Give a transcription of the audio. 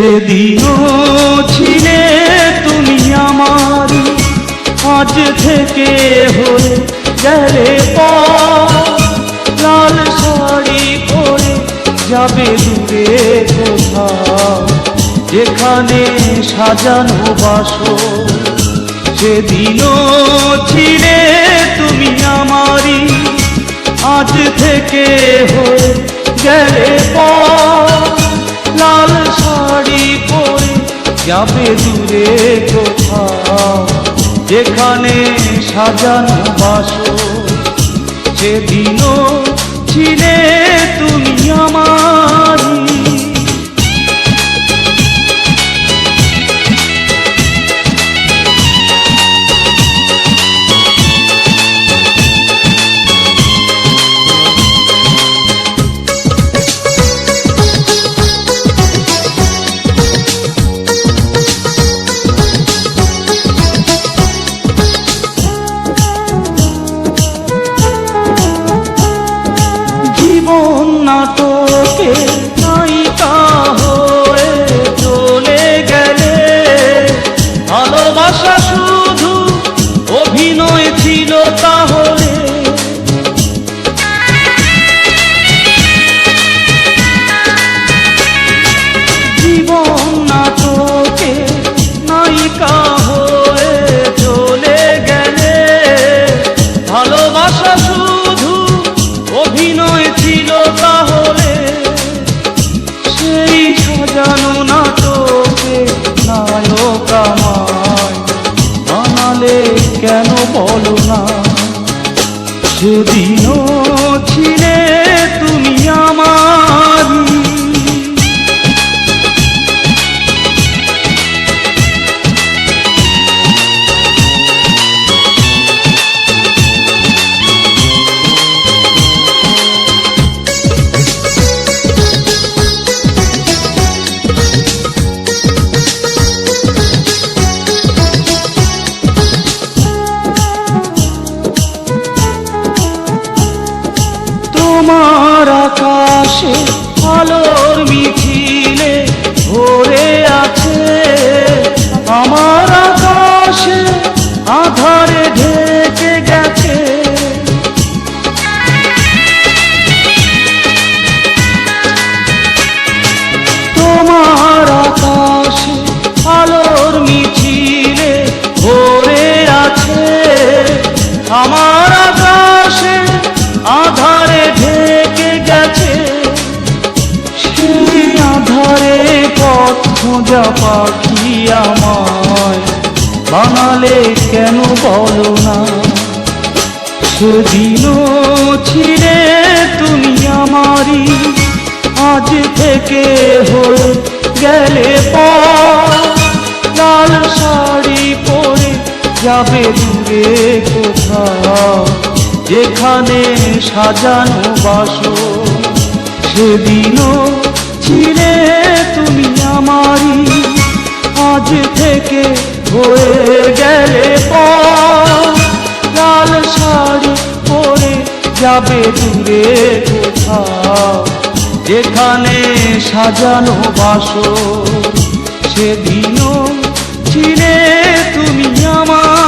সেদিনও ছিলে তুমি আমার। আজ থেকে হয়ে গেলে লাল শাড়ি পরে যাবে দূরে কোথাও। যেখানে সাজানো বাসো সেদিনও ছিলে যাবে দূরে কোথাও যেখানে সাজানো বাসো সেদিনও ছিলে তুমি আমারই আসে কেন বলো না সেদিনও ছিলে আকাশে আলোর মিছিলে পাখি আমায়। বানালে কেন বলো না? সেদিনও ছিলে তুমি আমারই, আজ থেকে হয়ে গেলে লাল শাড়ি পরে যাবে দূরে কোথাও, যেখানে সাজানো বাসো সেদিনও থেকে হয়ে গেলে লাল শাড়ি পরে যাবে দূরে যেখানে সাজানো বাসো সেদিনও ছিলে তুমি আমার